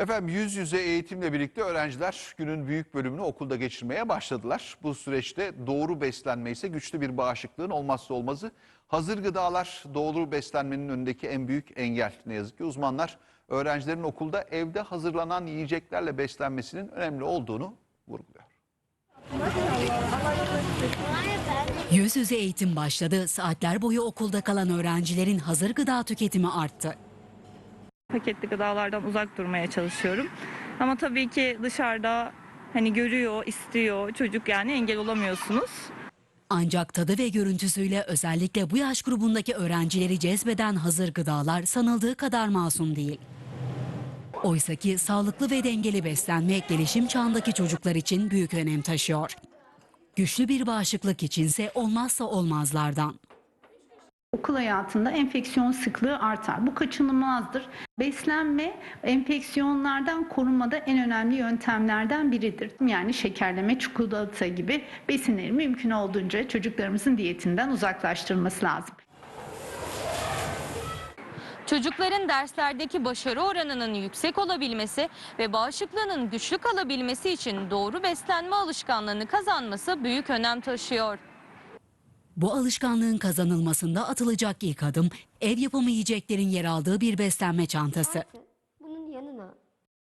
Efendim yüz yüze eğitimle birlikte öğrenciler günün büyük bölümünü okulda geçirmeye başladılar. Bu süreçte doğru beslenme ise güçlü bir bağışıklığın olmazsa olmazı. Hazır gıdalar doğru beslenmenin önündeki en büyük engel. Ne yazık ki uzmanlar öğrencilerin okulda evde hazırlanan yiyeceklerle beslenmesinin önemli olduğunu vurguluyor. Yüz yüze eğitim başladı. Saatler boyu okulda kalan öğrencilerin hazır gıda tüketimi arttı. Paketli gıdalardan uzak durmaya çalışıyorum. Ama tabii ki dışarıda hani görüyor, istiyor çocuk yani engel olamıyorsunuz. Ancak tadı ve görüntüsüyle özellikle bu yaş grubundaki öğrencileri cezbeden hazır gıdalar sanıldığı kadar masum değil. Oysa ki sağlıklı ve dengeli beslenme gelişim çağındaki çocuklar için büyük önem taşıyor. Güçlü bir bağışıklık içinse olmazsa olmazlardan. Okul hayatında enfeksiyon sıklığı artar. Bu kaçınılmazdır. Beslenme enfeksiyonlardan korunmada en önemli yöntemlerden biridir. Yani şekerleme, çikolata gibi besinleri mümkün olduğunca çocuklarımızın diyetinden uzaklaştırılması lazım. Çocukların derslerdeki başarı oranının yüksek olabilmesi ve bağışıklığının güçlü kalabilmesi için doğru beslenme alışkanlığını kazanması büyük önem taşıyor. Bu alışkanlığın kazanılmasında atılacak ilk adım ev yapımı yiyeceklerin yer aldığı bir beslenme çantası. Bunun yanına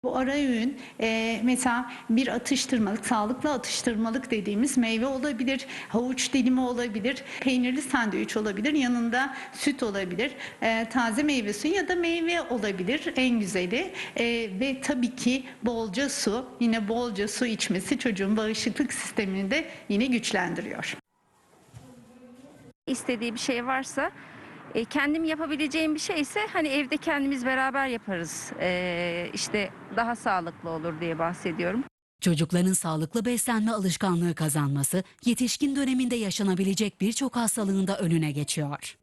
Bu ara öğün e, mesela bir atıştırmalık, sağlıklı atıştırmalık dediğimiz meyve olabilir, havuç dilimi olabilir, peynirli sandviç olabilir, yanında süt olabilir, e, taze meyve suyu ya da meyve olabilir en güzeli. E, ve tabii ki bolca su, yine bolca su içmesi çocuğun bağışıklık sistemini de yine güçlendiriyor. İstediği bir şey varsa e, kendim yapabileceğim bir şeyse hani evde kendimiz beraber yaparız. E, işte daha sağlıklı olur diye bahsediyorum. Çocukların sağlıklı beslenme alışkanlığı kazanması yetişkin döneminde yaşanabilecek birçok hastalığın da önüne geçiyor.